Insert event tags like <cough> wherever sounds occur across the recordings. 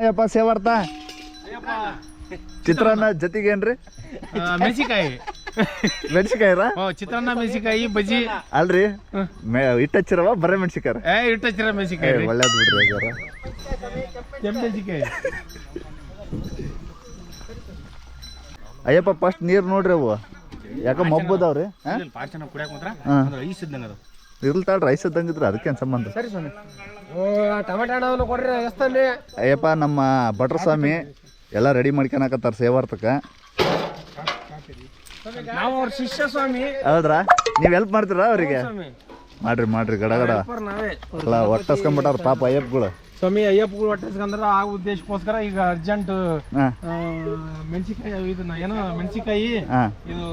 ಅಯ್ಯಪ್ಪ ಸೇವಾರ್ಥ ಚಿತ್ರಾನ್ನ ಜೊತೆಗೇನ್ರಿ ಮೆಣಸಿಕಾಯಿ ಮೆಣಸಿಕಾಯಿರ ಚಿತ್ರಾನ್ನ ಮೆಣಸಿಕಾಯಿ ಬಜ್ಜಿ. ಅಲ್ರಿ. ಇಟ್ಟಚ್ಚಿರವ ಬರೇ ಮೆಣಸಿಕಾಯಿ ಏ ಇಟ್ಟ ಚಿರ ಮೆಣಸಿಕಾಯಿ ಒಳ್ಳೇದು ಬಿಡ್ರಿ ಮೆಣಸಿಕಾಯಿ ಅಯ್ಯಪ್ಪ ಫಸ್ಟ್ ನೀರು ನೋಡ್ರಿ ಅವು. ಯಾಕ ಮಬ್ಬದವ್ರಿ ಪಾಸ್ಟ್ ಚೆನ್ನಾಗಿ ಕುಡಿಯಾಕ ಮಾತ್ರ. ಹಾ. ಐಸ್ ಇದ್ದಂಗೆ ಅದು ಇರ್ಲ್ತಾಳ್ರಿ ರೈಸ್ ಇದ್ದಂಗಿದ್ರೆ ಅದಕ್ಕೇನ್ ಸಂಬಂಧ? ಸರಿ ಸ್ವಾಮಿ. ಟಮಾಟ ಹಣ್ಣವನ್ನು ಕೊಡ್ರಿ ಎಷ್ಟಲ್ಲಿ ಅಯ್ಯಪ್ಪ ನಮ್ಮ ಭಟ್ರ ಸ್ವಾಮಿ ಎಲ್ಲ ರೆಡಿ ಮಾಡ್ಕೊಳಕತ್ತಾರ ಸೇವಾರ್ಥಕ ನಾವು ಅವ್ರ ಶಿಷ್ಯ ಸ್ವಾಮಿ. ಹೌದ್ರಾ? ನೀವು ಹೆಲ್ಪ್ ಮಾಡ್ತೀರಾ ಅವರಿಗೆ? ಸ್ವಾಮಿ. ಮಾಡ್ರಿ ಮಾಡ್ರಿ ಗಡಗಡ ನಾವೇ. ಒಟ್ಟಸ್ಕೊಂಬಿಟ್ಟಾರ ಪಾಪ ಅಯ್ಯಪ್ಪಗಳು. ಸ್ವಾಮಿ ಅಯ್ಯಪ್ಪ ಹೊಟ್ಟಿಸ್ಕಂದ್ರ ಆ ಉದ್ದೇಶಕ್ಕೋಸ್ಕರ ಈಗ ಅರ್ಜೆಂಟ್ ಮೆಣಸಿಕಾಯಿ ಇದನ್ನ ಏನೋ ಮೆಣಸಿಕಾಯಿ ಇದು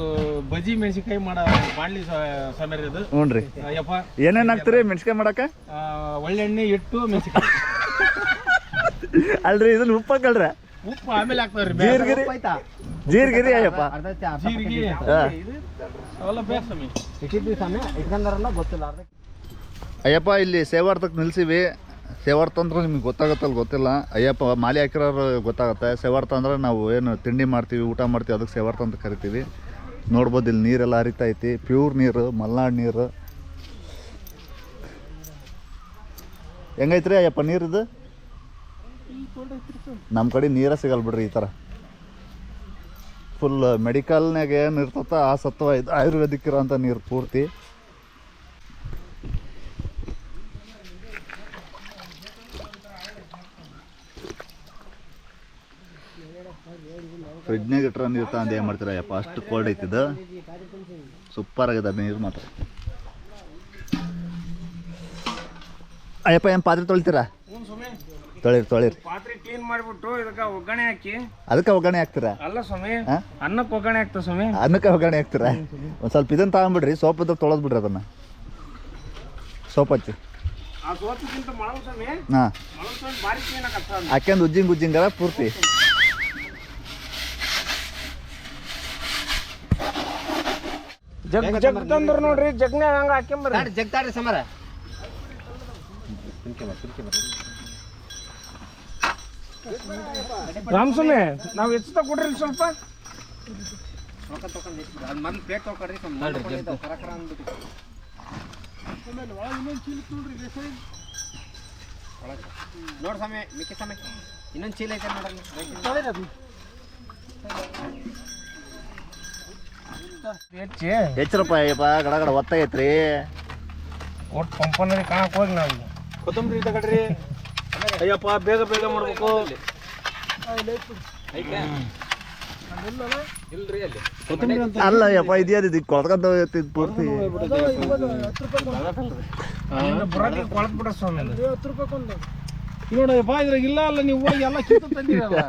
ಬಜಿ ಮೆಣಸಿಕಾಯಿ ಮಾಡ ಮಾಡ್ಲಿ ಸ್ವಾ- ಸ್ವಾಮಿ ಇದು. ಹ್ಞೂನ್ರಿ ಅಯ್ಯಪ್ಪ. ಏನೇನ್ ಹಾಕ್ತೀರಿ ಮೆಣಸಿಕಾಯಿ ಮಾಡಕ ಒಳ್ಳೆಣ್ಣೆ ಇಟ್ಟು ಮೆಣಸಿಕಾಯಿ ಅಲ್ರಿ ಇದನ್ನ ಉಪ್ಪು ಹಾಕಲ್ರ? ಉಪ್ಪು ಆಮೇಲೆ ಹಾಕ್ತಾವ್ರಿ ಜೀರ್ಗಿರಿ. ಜೀರ್ಗಿರಿ ಅಯ್ಯಪ್ಪ. ಜೀರ್ಗಿ. ಅವೆಲ್ಲ ಬೇಕು ಸ್ವಾಮಿ. ಇಟ್ಟಿದ್ವಿ ಸ್ವಾಮಿ. ಇಟ್ಕೊಂಡಾರಲ್ಲ ಗೊತ್ತಿಲ್ಲ ಅರ್ಧ ಅಯ್ಯಪ್ಪ ಇಲ್ಲಿ ಸೇವಾರ್ಥಕ್ಕೆ ನಿಲ್ಸಿವಿ. ಸೇವಾರ್ಥ ಅಂದ್ರೆ ನಿಮ್ಗೆ ಗೊತ್ತಾಗತ್ತಲ್ಲ ಗೊತ್ತಿಲ್ಲ. ಅಯ್ಯಪ್ಪ, ಮಾಲೆ ಹಾಕಿರೋರು ಗೊತ್ತಾಗುತ್ತೆ. ಸೇವಾರ್ಥ ಅಂದ್ರೆ ನಾವು ಏನು ತಿಂಡಿ ಮಾಡ್ತೀವಿ, ಊಟ ಮಾಡ್ತೀವಿ, ಅದಕ್ಕೆ ಸೇವಾರ್ಥ ಅಂತ ಕರಿತೀವಿ. ನೋಡ್ಬೋದು ಇಲ್ಲಿ ನೀರೆಲ್ಲ ಹರಿತಾ ಐತಿ. ಪ್ಯೂರ್ ನೀರು, ಮಲ್ನಾಡು ನೀರು. ಹೆಂಗೈತ್ರಿ ಅಯ್ಯಪ್ಪ ನೀರಿದು ನಮ್ಮ ಕಡೆ ನೀರೇ ಸಿಗಲ್ಲ ಬಿಡ್ರಿ ಈ ಥರ ಫುಲ್ ಮೆಡಿಕಲ್ನಾಗ ಏನು ಇರ್ತತ್ತ ಆ ಸತ್ವ ಇದು ಆಯುರ್ವೇದಿಕ್ ಇರೋಂಥ ನೀರು ಪೂರ್ತಿ. ಫ್ರಿಡ್ಜ್ನಾಗ ಇಟ್ರ ನೀರು ತಂದು ಏನು ಮಾಡ್ತೀರ? ಯಪ್ಪ ಅಷ್ಟು ಕೋಲ್ಡ್ ಐತಿದ ಸೂಪರ್ ಆಗಿದೆ ನೀರು ಮಾತ್ರ. ಅಯ್ಯಪ್ಪ ಏನು ಪಾತ್ರೆ ತೊಳಿತೀರಾ? ತೊಳಿರಿ ತೊಳಿರಿ. ಪಾತ್ರೆ ಕ್ಲೀನ್ ಮಾಡಿಬಿಟ್ಟು ಇದಕ್ಕೆ ಒಗ್ಗರಣೆ ಹಾಕಿ. ಅದಕ್ಕೆ ಒಗ್ಗರಣೆ ಹಾಕ್ತೀರಾ? ಅಲ್ಲ ಸ್ವಾಮಿ ಅನ್ನಕ್ಕೆ ಒಗ್ಗರಣೆ ಹಾಕ್ತಾ ಸ್ವಾಮಿ. ಅನ್ನಕ್ಕೆ ಒಗ್ಗರಣೆ ಹಾಕ್ತೀರಾ? ಒಂದು ಸ್ವಲ್ಪ ಇದನ್ನು ತಗೊಂಬಿಡ್ರಿ ಸೋಪ್ ಇದ್ರೆ ತೊಳೆದು ಬಿಡ್ರಿ ಅದನ್ನು. ಸೋಪ್ ಹಚ್ಚಿ. ಹಾಂ. ಅಕ್ಕಂದು ಉಜ್ಜಿಂಗ್ ಉಜ್ಜಿಂಗರ ಪೂರ್ತಿ. ಜಗ್ ಜಗ್ ತಂದ್ರ ನೋಡ್ರಿ ಜಗ್ನ್ಯಾಗ ಹಂಗ ಹಾಕ್ಯಂಬರ್ರಿ ಜಗ್ತಾಡ್ರಿ ಸಮರ. ರಾಮಸ್ವಾಮಿ ನಾವು ಹೆಚ್ಚುತ್ತಾ ಕೊಡ್ರಿ ಇಲ್ಲಿ ಸ್ವಲ್ಪ. ಮೊದ್ಲು ಪ್ಲೇಟ್ ತೊಗೊಳ್ರಿ ಕರ ಕರ ಅಂದ್ಬಿಟ್ಟು ನೋಡ್ ಸ್ವಾಮಿ ಮಿಕ್ಕಿ ಸ್ವಾಮಿ. ಇನ್ನೊಂದು ಚೀಲ ಐತೆ ನೋಡ್ರಿ. ಹೆಚ್ಚಿ ರೂಪಾಯಿ ಅಯ್ಯಪ್ಪ ಗಡ ಗಡ ಐತ್ರಿ ಒಟ್ಟು ಪಂಪನಲ್ಲಿ ಕಾಣಕ್ ಹೋಗಿ ನಾವು ಕೊತ್ತಂಬರಿ ತಗಡ್ರಿ ಅಯ್ಯಪ್ಪ ಬೇಗ ಬೇಗ ಮಾಡ್ಬೇಕು. ಅಲ್ಲ ಅಯ್ಯಪ್ಪ ಪೂರ್ತಿ. ಬರೋಕೆ ಕೊಳತ್ ಬಿಡ ಸ್ವಾಮಿ. ಅದು. ನೋಡಪ್ಪ ಇದ್ರಾಗ ಇಲ್ಲ ಅಲ್ಲ ನೀವು ಹೋಗಿ ಎಲ್ಲ ಕಿತ್ತು ತಂದಿರಲ್ಲ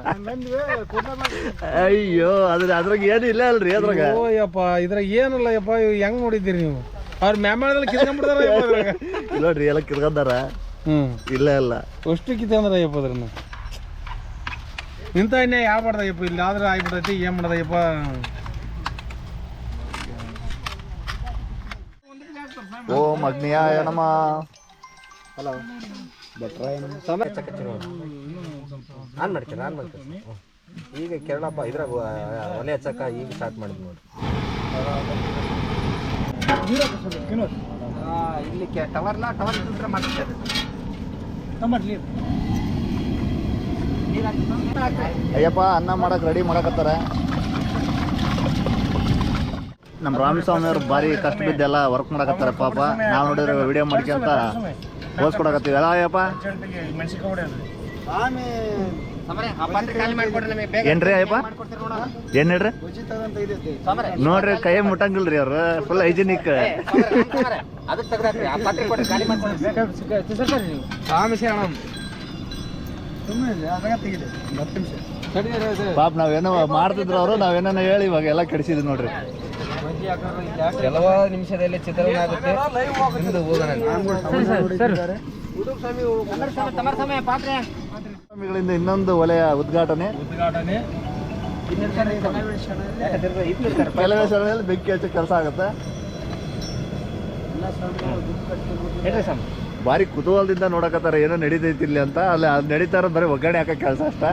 ಅಯ್ಯೋ ಅದ್ರ ಅದ್ರಾಗ ಏನು ಇಲ್ಲ ಅಲ್ರಿ ಅದ್ರಾಗ ಓಯಪ್ಪ ಇದ್ರಾಗ ಏನಲ್ಲ ಯಪ್ಪ ಇವ್ ಹೆಂಗ್ ನೋಡಿದ್ದೀರಿ ನೀವು ಅವ್ರ ಮ್ಯಾಮಾಳದಲ್ಲಿ ಕಿತ್ಕೊಂಡ್ಬಿಡ್ತಾರ ಇದ್ರಾಗ ಇಲ್ಲ ನೋಡ್ರಿ ಎಲ್ಲ ಕಿರ್ಕೊಂಡಾರ ಹ್ಮ್ ಇಲ್ಲ ಇಲ್ಲ ಅಷ್ಟು ಕಿತ್ಕೊಂಡ್ರ ಅಯ್ಯಪ್ಪ ಅದ್ರನ್ನ ಇಂಥ ಎಣ್ಣೆ ಯಾವ ಮಾಡ್ದಯ್ಯಪ್ಪ ಇಲ್ಲಿ ಆದ್ರೆ ಆಗ್ಬಿಡೈತಿ ಏನ್ ಮಾಡ್ದಯ್ಯಪ್ಪ ಓಂ ಅಗ್ನಿಯಾಯ ನಮ ಆನ್ ಮಾಡ್ತೀನಿ ಆನ್ ಮಾಡ್ತೀನಿ. ಈಗ ಕೇರಳಪ್ಪ ಇದ್ರಾಗ ಒಲೆ ಹಚ್ಚಕ್ಕ ಈಗ ಸ್ಟಾರ್ಟ್ ಮಾಡಿದ್ ನೋಡಿ. ಇಲ್ಲಿ ಟವರ್ಲ ಟವರ್ ಇದ್ರೆ ಮಾಡ್ತಾರೆ ಅಯ್ಯಪ್ಪ ಅನ್ನ ಮಾಡಕ್ ರೆಡಿ ಮಾಡಕತ್ತಾರ. ನಮ್ಮ ರಾಮಸ್ವಾಮಿ ಅವ್ರು ಭಾರಿ ಕಷ್ಟ ಬಿದ್ದೆಲ್ಲ ವರ್ಕ್ ಮಾಡಕತ್ತಾರ ಪಾಪ. ನಾವು ನೋಡಿದ್ರೆ ವಿಡಿಯೋ ಮಾಡ್ಕೊಂತ ಓದಿಸ್ಕೊಡಕತ್ತೀವಿ ಅಲ್ಲ ಅಯ್ಯಪ್ಪ. ಸಮರೆ ಆ ಪಾತ್ರೆ ಖಾಲಿ ಮಾಡ್ಕೊಡ್ರಿ ನಮಗೆ ಬೇಗ ಏನ್ರಿ ಅಯ್ಯಪ್ಪ? ಏನ್ ಹೇಳ್ರಿ? ಸಮರೆ ನೋಡ್ರಿ ಕೈ ಮುಟ್ಟಂಗಿಲ್ರಿ ಅವ್ರು ಫುಲ್ ಹೈಜಿನಿಕ್ ಸಮರೆ ಅದಕ್ಕೆ ತೆಗ್ದಾಕ್ರಿ ಆ ಪಾತ್ರೆ ಕೊಡ್ರಿ ಖಾಲಿ ಮಾಡ್ಕೊಡ್ರಿ. ಪಾಪ ನಾವೇನೋ ಮಾಡ್ತಿದ್ರು ಅವರು ನಾವೇನೋ ಹೇಳಿ ಇವಾಗ ಎಲ್ಲ ಕೆಡಿಸಿದ್ವಿ ನೋಡ್ರಿ. ಕೆಲವು ನಿಮಿಷದಲ್ಲಿ ಚಿತ್ರಣ ಆಗುತ್ತೆ. ನಿಮ್ದು ಹೋಗೋಣ ತಮರ ಸಮಯ ಪಾತ್ರೆ ಸ್ವಾಮಿಗಳಿಂದ ಇನ್ನೊಂದು ವಲಯ ಉದ್ಘಾಟನೆ. ಉದ್ಘಾಟನೆ. ಕೆಲವೇ ಸಮಯದಲ್ಲಿ ಬೆಂಕಿ ಹಚ್ಚೋ ಕೆಲಸ ಆಗುತ್ತೆ. ಭಾರಿ ಕುತೂಹಲದಿಂದ ನೋಡಕತ್ತಾರ ಏನೋ ನಡೀತೈತಿ ಇಲ್ಲಿ ಅಂತ. ಅಲ್ಲಿ ಅದು ನಡೀತಾರ ಇರೋದು ಬರೀ ಒಗ್ಗರಣೆ ಹಾಕೋ ಕೆಲಸ ಅಷ್ಟ.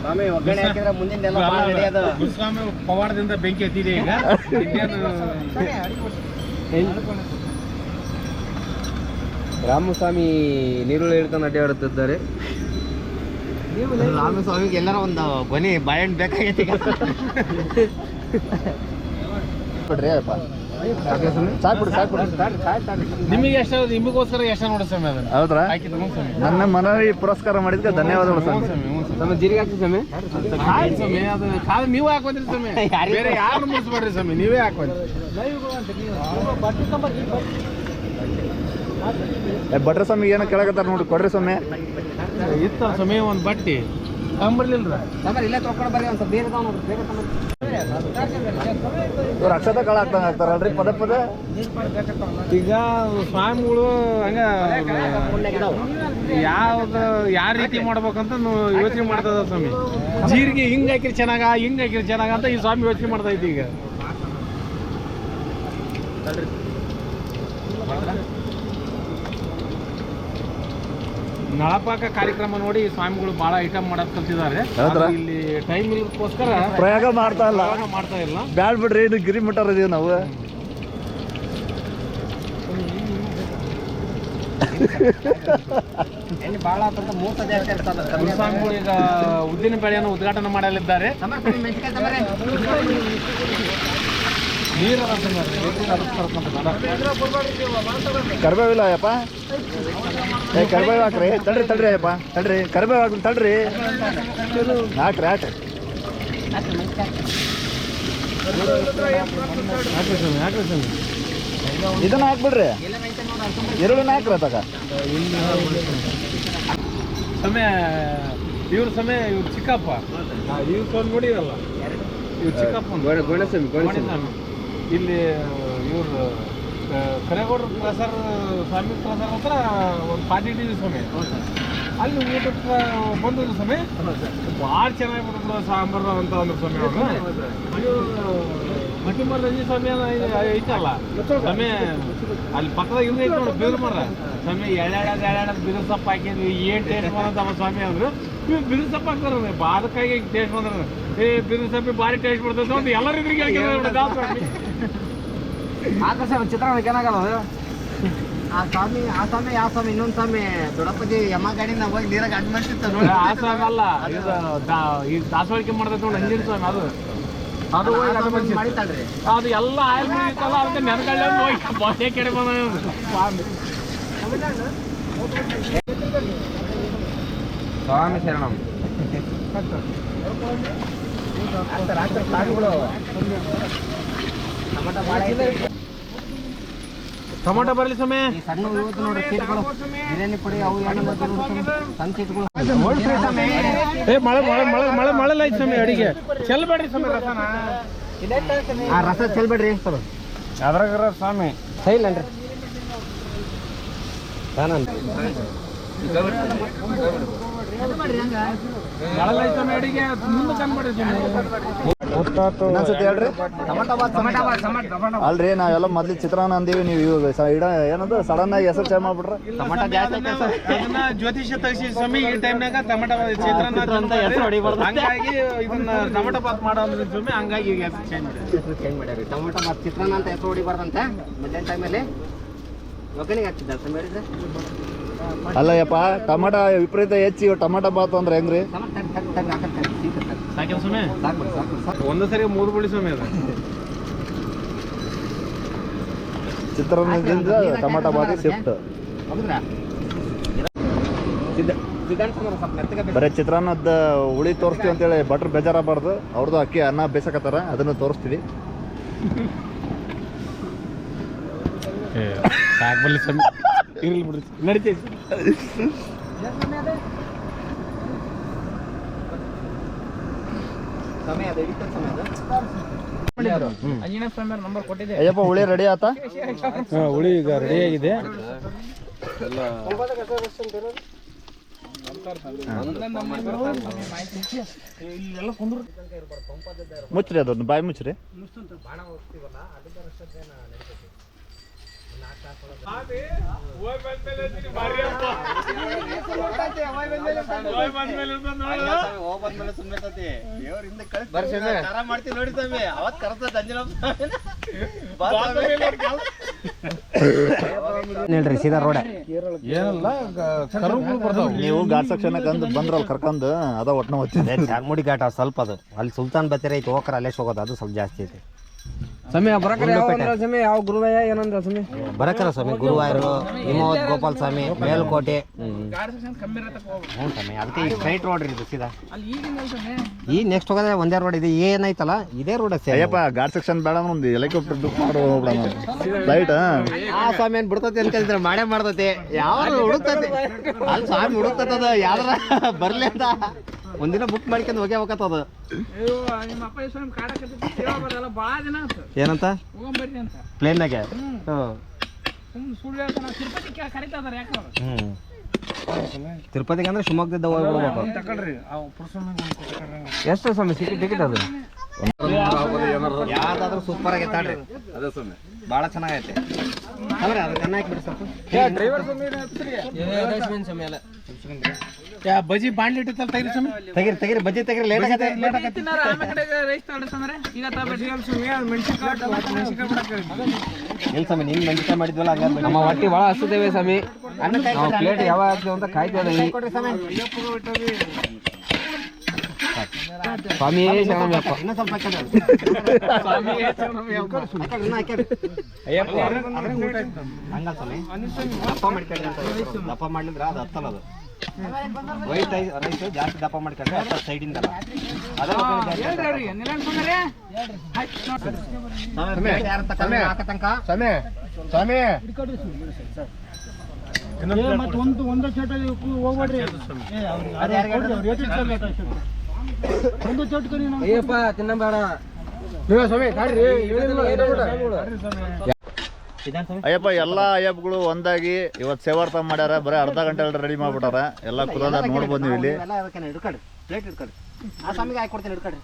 ಸ್ವಾಮಿ ಒಗ್ಗರಣೆ ಹಾಕಿದ್ರೆ ಮುಂದಿನ ಗುರುಸ್ವಾಮಿ ಪವಾಡದಿಂದ ಬೆಂಕಿ ಎತ್ತಿದೆ ಈಗ. <laughs> ರಾಮಸ್ವಾಮಿ ನೀರುಳ್ಳಿ ಹಿಡ್ಕೊಂಡು ಅಡ್ಡಾಡುತ್ತಿದ್ದಾರೆ ರಾಮಸ್ವಾಮಿಗೆ ಎಲ್ಲರ ಒಂದು ಕೊನೆ ಬಾಳೆಹಣ್ಣು ಬೇಕಾಗೈತಿ ಈಗ. <laughs> ಬಿಡ್ರಿ ಅಪ್ಪ. ಸಾಕ್ಬಿಡಿ ಸಾಕ್ಬಿಡಿ ನಿಮಗೆ ಎಷ್ಟು ನಿಮಗೋಸ್ಕರ ಎಷ್ಟ ನೋಡಿ ಸ್ವಾಮಿ ಅದನ್ನ? ಹೌದ್ರಾ? ನನ್ನ ಮನವಿ ಪುರಸ್ಕಾರ ಮಾಡಿದ್ಕೆ ಧನ್ಯವಾದಗಳು ಸ್ವಾಮಿ. ಸ್ವಾಮಿ ನಮ್ಮ ಜೀರಿಗೆ ಹಾಕಿ ಸ್ವಾಮಿ. ಕಾಯಿ ಸ್ವಾಮಿ ಅದು ಕಾದು ನೀವು ಹಾಕೋದ್ರಿ ಸ್ವಾಮಿ. ಬೇರೆ ಯಾರು ಮುಗಿಸ್ಬೇಡ್ರಿ ಸ್ವಾಮಿ ನೀವೇ ಹಾಕೋದ್ರಿ ಭಟ್ರ ಸ್ವಾಮಿ ಏನೋ ಕೇಳಕತ್ತಾರ ನೋಡಿ ಕೊಡ್ರಿ ಸ್ವಾಮಿ. ಇತ್ತ ಸ್ವಾಮಿ ಒಂದು ಬಟ್ಟಿ. ತಂಬರ್ಲಿಲ್ಲ ಸ್ವಾಮಿ ಇಲ್ಲೇ ತೊಳ್ಕೊಂಡು ಬರ್ರಿ ಒಂದು ಬೇರೆ ತಗೊಂಡು ಬೇರೆ ತಗೊಂಡು ಇವ್ರು ಅಕ್ಷತ ಕಾಳು ಹಾಕ್ದಂಗೆ ಹಾಕ್ತಾರಲ್ರಿ? ಪದ ಪದೇ? ಈಗ ಸ್ವಾಮಿಗಳು ಹಂಗ ಯಾವ್ದು ಯಾವ ರೀತಿ ಮಾಡ್ಬೇಕಂತ ಯೋಚನೆ ಮಾಡ್ತದ ಸ್ವಾಮಿ. ಜೀರಿಗೆ ಹಿಂಗೆ ಹಾಕಿರಿ ಚೆನ್ನಾಗ ಹಿಂಗ್ ಹಾಕಿರಿ ಚೆನ್ನಾಗ ಅಂತ ಈ ಸ್ವಾಮಿ ಯೋಚನೆ ಮಾಡ್ತಾ ಇದ್ದೀಗ ಈಗ. ನಳಪಾಕ ಕಾರ್ಯಕ್ರಮ ನೋಡಿ ಸ್ವಾಮಿಗಳು ಬಹಳ ಐಟಮ್ ಮಾಡೋದ್ ಕಲ್ತಿದ್ದಾರೆ. ಹೌದ್ರಾ? ಆದ್ರೆ ಇಲ್ಲಿ ಟೈಮ್ ಇರೋದಕ್ಕೋಸ್ಕರ ಪ್ರಯೋಗ ಮಾಡ್ತಾ ಇಲ್ಲ. ಪ್ರಯೋಗ ಮಾಡ್ತಾ ಇಲ್ಲ. ಬ್ಯಾಡ್ ಬಿಡ್ರಿ ಇದು ಗಿರಿಮಠರ್ ಇದೀವಿ ನಾವು. ಎಣ್ಣೆ ಭಾಳ ಆತಂತ ಮೂಸ ಜಾಸ್ತಿ ಇರ್ತದ ಸ್ವಾಮಿಗಳು ಈಗ ಉದ್ದಿನ ಬೆಳೆಯನ್ನು ಉದ್ಘಾಟನೆ ಮಾಡಲಿದ್ದಾರೆ. ಕರ್ಬೇವಿಲ್ಲ ಅಯ್ಯಪ್ಪ? ಏ ಕರ್ಬೇವು ಹಾಕ್ರಿ. ತಡ್ರಿ ತಡ್ರಿ ಅಯ್ಯಪ್ಪ. ತಡ್ರಿ. ಕರ್ಬೇವು ಹಾಕ್ರಿ ತಡ್ರಿ. ಹಾಕ್ರಿ ಹಾಕ್ರಿ. ಹಾಕ್ರಿ ಸ್ವಾಮಿ ಹಾಕ್ರಿ ಸ್ವಾಮಿ. ಇದನ್ನ ಹಾಕ್ಬಿಡ್ರಿ. ಈರುಳ್ಳಿನ ಹಾಕ್ರಿ ತಗ ಸಮಯ ಇವ್ರ ಸಮಯ ಇವ್ರ ಚಿಕ್ಕಪ್ಪ. ಇವ್ರು ಸ್ವಾಮಿ ನೋಡಿರಲ್ಲ. ಇವ್ರು ಚಿಕ್ಕಪ್ಪ ಗೋಣಸ್ವಾಮಿ ಸ್ವಾಮಿ. ಇಲ್ಲಿ ಇವ್ರ ಕರೆಗೌಡ್ರ ಪ್ರಸಾರ ಸ್ವಾಮಿ ಪ್ರಸಾರ ಹತ್ರ ಒಂದು ಪಾರ್ಟಿ ಇಟ್ಟಿದ್ವಿ ಸ್ವಾಮಿ ಅಲ್ಲಿ ಊಟಕ್ಕೆ ಬಂದಿದ್ರು ಸ್ವಾಮಿ ಭಾಳ ಚೆನ್ನಾಗಿ ಬಿಡ್ಬಿಡು ಸಾಂಬಾರ ಅಂತ ಅಂದ್ರು ಸ್ವಾಮಿ ಅವರು ಮಟ್ಟಿಮರ ರಂಜಿ ಸ್ವಾಮಿ ಐತಲ್ಲ ಸ್ವಾಮಿ ಅಲ್ಲಿ ಪಕ್ಕದಾಗ ಇವ್ರು ಐತೆ ನೋಡಿ ಬೇರು ಮರ ಸ್ವಾಮಿ ಎಳ್ಯಾಡದ್ ಎಳ್ಯಾಡದ್ ಬಿರುಸಪ್ಪ ಸೊಪ್ಪು ಹಾಕಿದ್ವಿ. ಏನು ಟೇಸ್ಟ್ ಬಂದಮ್ಮ ಸ್ವಾಮಿ ಅಂದ್ರು. ಇವ್ ಬಿರುಸಪ್ಪ ಹಾಕ್ತಾರೆ ಬಾದಕಾಯಿಗೆ ಟೇಸ್ಟ್ ಬಂದ್ರ ಏ ಬಿರುಸಪ್ಪಿ ಸೊಪ್ಪಿ ಭಾರಿ ಟೇಸ್ಟ್ ಬರ್ತದೆ ಒಂದು ಎಲ್ಲರ ಇದ್ರಿಗೆ ಹಾಕಿದ್ರೆ ಸ್ವಾಮಿ? ಆಕಾಶ ಚಿತ್ರಾನ್ನ ಏನಾಗಲ್ಲ ಅದು? ಆ ಸ್ವಾಮಿ ಆ ಸ್ವಾಮಿ ಯಾವ ಸ್ವಾಮಿ ಇನ್ನೊಂದು ಸ್ವಾಮಿ. ದೊಡ್ಡಪ್ಪಜಿ ಯಮ್ಮ ಗಾಡಿ ನಾವು ಹೋಗಿ ನೀರಾಗ ಅಡ್ ಮಾಡ್ತಿತ್ತು ನೋಡಿ ಆ ಸ್ವಾಮಿ ಅಲ್ಲ. ಇದು ಈ ದಾಸವಾಳಿಕೆ ಮಾಡ್ತೈತೆ ನೋಡಿ ಅಂಜಿನ ಸ್ವಾಮಿ ಅದು. ಅದು ಹೋಗಿ ಅದು ಮಾಡ್ಸಿತ್ತು. ಮಾಡಿತಾಳ್ರಿ ಅದು ಎಲ್ಲ ಆಯ್ಲ್ ಮುಗಿತಲ್ಲ ಅದಕ್ಕೆ ನೆನಕಳ್ಳಿ ಹೋಗಿ ಬಾಸೆ ಕೆಡೆ ಬಂದ ಸ್ವಾಮಿ. ಸ್ವಾಮಿ ಶರಣಂ ಟೊಮೊಟೊ ಬರಲಿ ಸ್ವಾಮಿ ಈ ಸಣ್ಣ ಇವತ್ತು ನೋಡ್ರಿ ಸೀಟ್ಗಳು ಬಿರಿಯಾನಿ ಪುಡಿ ಅವು ಏನು ಮತ್ತೆ ನೋಡ್ರಿ ಸ್ವಾಮಿ. ಸಣ್ಣ ಸೀಟ್ಗಳು ಏ ಮಳೆ ಮಳೆ ಮಳೆ ಮಳೆ ಮಳೆ ಐತೆ ಸ್ವಾಮಿ ಅಡಿಗೆ ಚೆಲ್ಬೇಡ್ರಿ ಸ್ವಾಮಿ ರಸನ ಆ ರಸ ಚೆಲ್ಬೇಡ್ರಿ ಸ್ವಲ್ಪ ಅದ್ರಾಗ ಸ್ವಾಮಿ ಸೈಲನ್ರಿ ತಾನಂತ ಮಳೆ ಐತೆ ಸ್ವಾಮಿ ಅಡಿಗೆ ಮುಂದೆ ಕಂಡ್ಬೇಡ್ರಿ ಸ್ವಾಮಿ ಇನ್ನೊಂದ್ಸತಿ ಹೇಳ್ರಿ tomato bath tomato bath tomato ಅಲ್ರಿ ನಾವೆಲ್ಲ ಮೊದ್ಲು ಚಿತ್ರಾನ್ನ ಅಂದೀವಿ ನೀವು ಇವಾಗ ಇಡ ಏನದು? ಸಡನ್ ಆಗಿ ಹೆಸರು ಚೇಂಜ್ ಮಾಡ್ಬಿಟ್ರೆ? ಟೊಮಟೊ ಜಾಸ್ತಿ ಜ್ಯೋತಿಷ್ಯ ತಗಿಸಿ ಸ್ವಾಮಿ ಈ ಟೈಮ್ನಾಗ ಟೊಮಟೊ ಚಿತ್ರಾನ್ನ ಅಂತ ಹೆಸರು ಹೊಡಿಬಾರ್ದು. ಹಂಗಾಗಿ ಇದನ್ನ ಟೊಮಟೊ ಬಾತ್ ಮಾಡೋ ಅಂದ್ರೆ ಸ್ವಾಮಿ ಹಂಗಾಗಿ ಈಗ ಹೆಸರು ಚೇಂಜ್ ಮಾಡಿ ಹೆಸರು ಚೇಂಜ್ ಮಾಡ್ಯಾರಿ ಟೊಮಟೊ ಬಾತ್ ಚಿತ್ರಾನ್ನ ಅಂತ ಹೆಸರು ಹೊಡಿಬಾರ್ದಂತೆ? ಮಧ್ಯಾಹ್ನ ಟೈಮಲ್ಲಿ ಒಗ್ಗರಣೆಗೆ ಯಪ್ಪ ಟಮಾಟ ವಿಪರೀತ ಹೆಚ್ಚಿ ಟಮಾಟ ಬಾತು ಅಂದ್ರೆ ಹೆಂಗ್ರಿ? ಒಂದು ಸರಿ ಮೂರು ಬಿಡಿ ಸ್ವಾಮಿ ಅದು. ಚಿತ್ರಾನ್ನದಿಂದ ಟಮಾಟ ಬಾತಿ ಶಿಫ್ಟ್. ಬರೀ ಚಿತ್ರಾನ್ನದ ಹುಳಿ ತೋರಿಸ್ತೀವಿ ಅಂತೇಳಿ ಬೇಜಾರ ಬೇಜಾರಾಗಬಾರ್ದು. ಅವ್ರದ್ದು ಅಕ್ಕಿ ಅನ್ನ ಬೇಸಕತ್ತಾರ ಅದನ್ನು ತೋರಿಸ್ತೀವಿ. ಸ್ವಾಮಿ. ಇರ್ಲಿ ಬಿಡ್ರಿ. ನಡೀತೈತಿ. ಅಯ್ಯಪ್ಪ ಹುಳಿ ರೆಡಿ ಆತ? ಹುಳಿ ಈಗ ರೆಡಿ ಆಗಿದೆ. ಮುಚ್ಚ್ರಿ ಅದೊಂದು ಬಾಯಿ ಮುಚ್ಚ್ರಿ. ಮಾಡ್ತೀವಿ ನೋಡಿ ಸ್ವಾಮಿ ಅವತ್ ಕರೆದ ಹೇಳ್ರಿ ಸೀದಾ ರೋಡ. ಏನಲ್ಲ ಕರುಗಳು ಬರ್ತಾವ ನೀವು ಘಾಟ್ ಸೆಕ್ಷನ್ ಬಂದ್ರ ಬಂದ್ರಲ್ಲ ಕರ್ಕೊಂಡು ಅದ ಒಟ್ನ ಹೋಗ್ತಿದ್ದೆ ಚಾರ್ಮುಡಿ ಘಾಟ್ ಸ್ವಲ್ಪ ಅದು. ಅಲ್ಲಿ ಸುಲ್ತಾನ್ ಬತ್ತೇರಿ ಐತಿ ಹೋಗ್ರ ಅಲ್ಲೇ ಹೋಗೋದು ಅದು ಸ್ವಲ್ಪ ಜಾಸ್ತಿ ಐತಿ. ಸಮಯ ಬರಕರೆ ಯಾವ ಸಮಯ ಯಾವ ಗುರುವಯ್ಯ ಏನಂದ್ರ ಸ್ವಾಮಿ ಬರಕರ ಸ್ವಾಮಿ ಗುರುವಾಯರು ಹಿಮಾವತ್ ಗೋಪಾಲ್ ಸ್ವಾಮಿ ಮೇಲ್ಕೋಟೆ. ಹ್ಞೂ ಸ್ವಾಮಿ ಅದಕ್ಕೆ ಈಗ ಸ್ಟ್ರೈಟ್ ರೋಡ್ ರೀ ಇದು ಸೀದಾ. ಈಗ ನೆಕ್ಸ್ಟ್ ಹೋಗೋದೇ ಒಂದೇ ರೋಡ್ ಇದೆ ಏನೈತಲ್ಲ ಇದೇ ರೋಡ್ ಅಯ್ಯಪ್ಪ ಗಾರ್ಡ್ ಸೆಕ್ಷನ್ ಬೇಡ ಒಂದು ಹೆಲಿಕಾಪ್ಟರ್ ಬುಕ್ ಮಾಡೋ ಫ್ಲೈಟ್ ಆ? ಸ್ವಾಮಿ ಏನು ಬಿಡ್ತತಿ ಅನ್ಕೊಂಡಿದ್ರೆ ಮಾಡೇ ಮಾಡ್ತತಿ. ಯಾವ ಹುಡುಕ್ತತಿ ಅಲ್ಲಿ ಸ್ವಾಮಿ ಹುಡುಕ್ತದ ಯಾವ್ದಾರ ಬರ್ಲಿ ಅಂತ. ಒಂದಿನ ಬುಕ್ ಮಾಡ್ಕೊಂಡು ಹೋಗತ್ತದ ಸ್ವಾಮಿ ದಿನ ಆಯ್ತು ಏನಂತ? ಹೋಗಂಬರ್ರಿ ಅಂತ. ಪ್ಲೇನ್ನಾಗೆ ಅವ್ರು? ಹ್ಮ್. ತಿರುಪತಿಗೆ ಅಂದ್ರೆ ಶಿವಮೊಗ್ಗದಿಂದ ಹೋಗ್ಬಿಡ್ಬೇಕು ಎಷ್ಟು ಸ್ವಾಮಿ? ಸಿಟಿ ಟಿಕೆಟ್ ಅದು? ಯಾವ್ದಾದ್ರು ಸೂಪರ್ ಆಗಿ ತಾಡ್ರಿ ಭಾಳ ಚೆನ್ನಾಗೈತೆ. ಅಂದ್ರೆ ಅದು ಕನ್ನ ಹಾಕ್ಬಿಡಿ ಸ್ವಲ್ಪ. ಡ್ರೈವರ್ ಯಾ ಬಜಿ ಬಾಂಡ್ಲಿ ಇಟ್ಟಿತ್ತಲ್ಲ ತೆಗಿರಿ ಸುಮ್ಮನೆ ತೆಗಿರಿ ತೆಗಿರಿ ಬಜ್ಜಿ ತೆಗಿರಿ ಲೇಟ್ ಆಗತ್ತೆ. ಏನ್ ಸ್ವಾಮಿ ನಿನ್ ಮೆಣಸಿನ್ಕಾಯಿ ಮಾಡಿದ್ವಲ್ಲ ನಮ್ಮ ಹೊಟ್ಟಿ ಭಾಳ ಹಸುತ್ತೇವೆ ಸ್ವಾಮಿ. ನಾವು ಪ್ಲೇಟ್ ಯಾವಾಗ ಹಾಕ್ತೀವಿ ಅಂತ ಕಾಯ್ತೇವೆ ಕೊಡ್ರಿ ಸ್ವಾಮಿ. ಸ್ವಾಮಿ ಇನ್ನೂ ಸ್ವಲ್ಪ ಹಾಕ್ಯಾರ. ಹಂಗಲ್ಲ ಸ್ವಾಮಿ. ದಪ್ಪ. ದಪ್ಪ ಮಾಡ್ಲಿಂದ್ರ ಅದು ಹತ್ತಲ್ಲ ಅದು. ವೈಟ್ ರೈಸ್ ಜಾಸ್ತಿ ದಪ್ಪ ಮಾಡ್ಕೊಂಡ್ರೆ ಅಷ್ಟ ಸೈಡಿಂದ ಇಂದ ಹಾಕತಂಕ ಸ್ವಾಮಿ ಸ್ವಾಮಿ ಅಯ್ಯಪ್ಪ ತಿನ್ನಬೇಡ ನೀವು ಸ್ವಾಮಿ ಅಯ್ಯಪ್ಪ ಎಲ್ಲ ಅಯ್ಯಪ್ಪಗಳು ಒಂದಾಗಿ ಇವತ್ತು ಸೇವಾರ್ಥ ಮಾಡ್ಯಾರ. ಬರೀ ಅರ್ಧ ಗಂಟೆ ರೆಡಿ ಮಾಡ್ಬಿಟ್ಟಾರ. ಎಲ್ಲ ಕುಲದ ನೋಡ್ಬೋದು ನೀವು ಇಲ್ಲಿ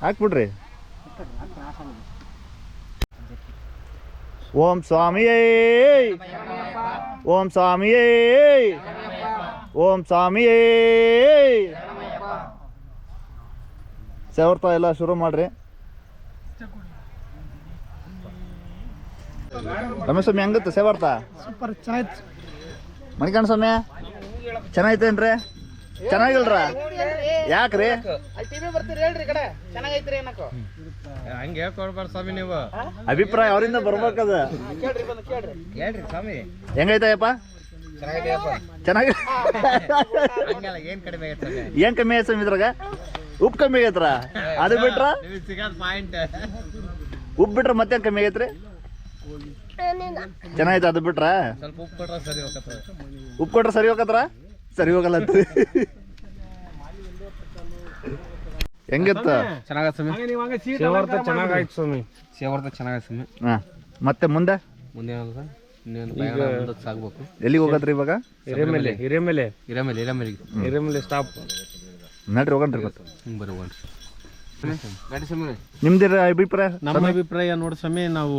ಹಾಕ್ಬಿಡ್ರಿ. ಓಂ ಸ್ವಾಮಿಯೇ. ಓಂ ಸ್ವಾಮಿಯೇ. ಓಂ ಸ್ವಾಮಿಯೇ. ಸೇವರ್ತ ಎಲ್ಲ ಶುರು ಮಾಡ್ರಿ. ರಮೇಶ್ ಸ್ವಾಮಿ ಹೆಂಗತ್ತೆ ಸೇವಾರ್ತ ಸೂಪರ್ ಚೆನ್ನಾಯ್ತು ಮಣಿಕಣ್ಣ ಸ್ವಾಮಿ ಚೆನ್ನಾಗೈತೇನ್ರಿ? ಚೆನ್ನಾಗಿಲ್ರ? ಯಾಕ್ರಿ? ಹಂಗೆ ಹೇಳ್ಕೊಡ್ಬಾರ್ದು ಸ್ವಾಮಿ ನೀವು. ಅಭಿಪ್ರಾಯ ಅವರಿಂದ ಬರ್ಬೇಕದ ಹೇಳ್ರಿ ಸ್ವಾಮಿ. ಹೆಂಗೈತಯ್ಯಪ್ಪ? ಚೆನ್ನಾಗಿ ಹಂಗಲ್ಲ ಏನ್ ಕಡಿಮೆ ಏನ್ ಕಮ್ಮಿ ಐತೆ ಸ್ವಾಮಿ ಇದ್ರಾಗ? ಉಪ್ಪು ಕಮ್ಮಿ ಆಗೈತ್ರ? ಅದು ಬಿಟ್ರ? ಸಿಗೋದು ಪಾಯಿಂಟ್ ಉಪ್ಪು ಬಿಟ್ರ ಮತ್ತೆ ಕಮ್ಮಿ ಆಗೈತ್ರಿ? ಚೆನ್ನಾಗೈತೆ ಅದು ಬಿಟ್ರ? ಸ್ವಲ್ಪ ಉಪ್ಪು ಕೊಟ್ರೆ ಸರಿ ಹೋಗತ್ತೆ. ಉಪ್ಪು ಕೊಟ್ರೆ ಸರಿ ಹೋಗತ್ರ? ಸರಿ ಹೋಗಲ್ಲ ಅಂತ ಹೆಂಗಿತ್ತು ಚೆನ್ನಾಗ ಸ್ವಾಮಿ. ಸೇವಾರ್ಥ ಚೆನ್ನಾಗಾಯ್ತು ಸ್ವಾಮಿ. ಸೇವಾರ್ಥ ಚೆನ್ನಾಗೈತೆ ಸ್ವಾಮಿ. ಹಾ ಮತ್ತೆ ಮುಂದೆ? ಮುಂದೆ ಮುಂದಕ್ಕೆ ಸಾಗ್ಬೇಕು. ಎಲ್ಲಿಗೆ ಹೋಗತ್ರಿ ಇವಾಗ? ಹಿರೇಮೇಲೆ ಹಿರೇಮೇಲೆ. ಇರಮೇಲೆ ಹಿರೇಮೇಲೆ ಹಿರೇಮೇಲೆ ಸ್ಟಾಪ್ ನಡ್ರಿ ಹೋಗಣ್ರಿ ಗೊತ್ತು ಹಿಂಗೆ ಬರ್ರಿ ಹೋಗಣ್ರಿ ಸ್ವಾಮಿ. ನಿಮ್ದಿರ ಅಭಿಪ್ರಾಯ? ನಮ್ಮ ಅಭಿಪ್ರಾಯ ನೋಡಿ ಸ್ವಾಮಿ ನಾವು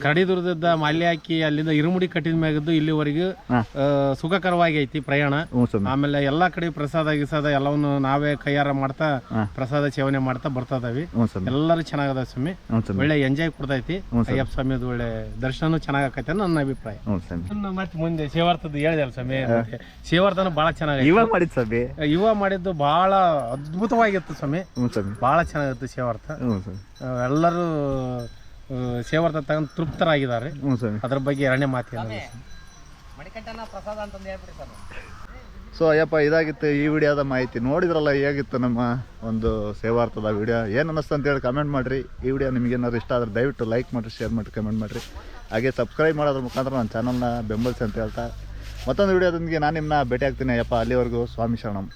ಕರಡಿದುರ್ಗದ ಮಾಲ್ಯ ಹಾಕಿ ಅಲ್ಲಿಂದ ಇರುಮುಡಿ ಕಟ್ಟಿದ ಮ್ಯಾಗದ್ದು ಇಲ್ಲಿವರೆಗೂ. ಆ, ಸುಖಕರವಾಗಿ ಐತಿ ಪ್ರಯಾಣ. ಹ್ಞೂ ಸ್ವಾಮಿ. ಆಮೇಲೆ ಎಲ್ಲಾ ಕಡೆ ಪ್ರಸಾದ ಗಿಸಾದ ಎಲ್ಲವನ್ನು ನಾವೇ ಕೈಯಾರ ಮಾಡ್ತಾ ಪ್ರಸಾದ ಸೇವನೆ ಮಾಡ್ತಾ ಬರ್ತಾ ಇದಾವಿ. ಹ್ಞೂ ಸ್ವಾಮಿ. ಎಲ್ಲರೂ ಚೆನ್ನಾಗದ ಸ್ವಾಮಿ. ಹ್ಞೂ ಸ್ವಾಮಿ. ಒಳ್ಳೆ ಎಂಜಾಯ್ ಕೊಡ್ತೈತಿ. ಸ್ವಾಮಿ. ಅಯ್ಯಪ್ಪ ಸ್ವಾಮಿದು ಒಳ್ಳೆ ದರ್ಶನ ಚೆನ್ನಾಗ್ ಆಕೈತೆ ಅನ್ನೋ ನನ್ನ ಅಭಿಪ್ರಾಯ. ಹ್ಞೂ ಸ್ವಾಮಿ. ಮತ್ತೆ ಮುಂದೆ ಸೇವಾರ್ಥದ್ದು ಹೇಳಿದೆ ಸ್ವಾಮಿ? ಮತ್ತೆ ಸೇವಾರ್ಥನ ಬಹಳ ಚೆನ್ನಾಗಿ ಇವಾಗ ಮಾಡಿದ್ ಸ್ವಾಮಿ. ಯುವ ಮಾಡಿದ್ದು ಬಹಳ ಅದ್ಭುತವಾಗಿತ್ತು ಸ್ವಾಮಿ. ಹ್ಞೂ ಸ್ವಾಮಿ. ಬಹಳ ಚೆನ್ನಾಗಿತ್ತು ಸೇವಾರ್ಥ. ಹ್ಞೂ ಸ್ವಾಮಿ. ಆ, ಎಲ್ಲರೂ ಸೇವಾರ್ಥ ತಗೊಂಡು ತೃಪ್ತರಾಗಿದ್ದಾರೆ. ಹ್ಞೂ ಸ್ವಾಮಿ ಅದ್ರ ಬಗ್ಗೆ ಎರಡನೇ ಮಾತು ಮಣಿಕಂಠನ ಪ್ರಸಾದ ಅಂತಂದು ಹೇಳ್ಬಿಡಿ ಸರ್ ಸೊ ಅಯ್ಯಪ್ಪ ಇದಾಗಿತ್ತು ಈ ವಿಡಿಯೋದ ಮಾಹಿತಿ. ನೋಡಿದ್ರಲ್ಲ ಹೇಗಿತ್ತು ನಮ್ಮ ಒಂದು ಸೇವಾರ್ಥದ ವಿಡಿಯೋ? ಏನು ಅನ್ನಿಸ್ತು ಅಂತೇಳಿ ಕಮೆಂಟ್ ಮಾಡಿರಿ. ಈ ವಿಡಿಯೋ ನಿಮಗೇನಾದ್ರು ಏನಾದ್ರು ಇಷ್ಟ ಆದರೆ ದಯವಿಟ್ಟು ಲೈಕ್ ಮಾಡಿರಿ ಶೇರ್ ಮಾಡಿ ಕಮೆಂಟ್ ಮಾಡಿರಿ. ಹಾಗೆ ಸಬ್ಸ್ಕ್ರೈಬ್ ಮಾಡೋದ್ರ ಮುಖಾಂತರ ನನ್ನ ಚಾನಲ್ನ ಬೆಂಬಲಿಸಿ ಅಂತ ಹೇಳ್ತಾ. ಮತ್ತೊಂದು ವಿಡಿಯೋದೊಂದಿಗೆ ನಾನು ನಿಮ್ಮನ್ನ ಭೇಟಿ ಆಗ್ತೀನಿ ಅಯ್ಯಪ್ಪ. ಅಲ್ಲಿವರೆಗೂ ಸ್ವಾಮಿ ಶರಣಂ.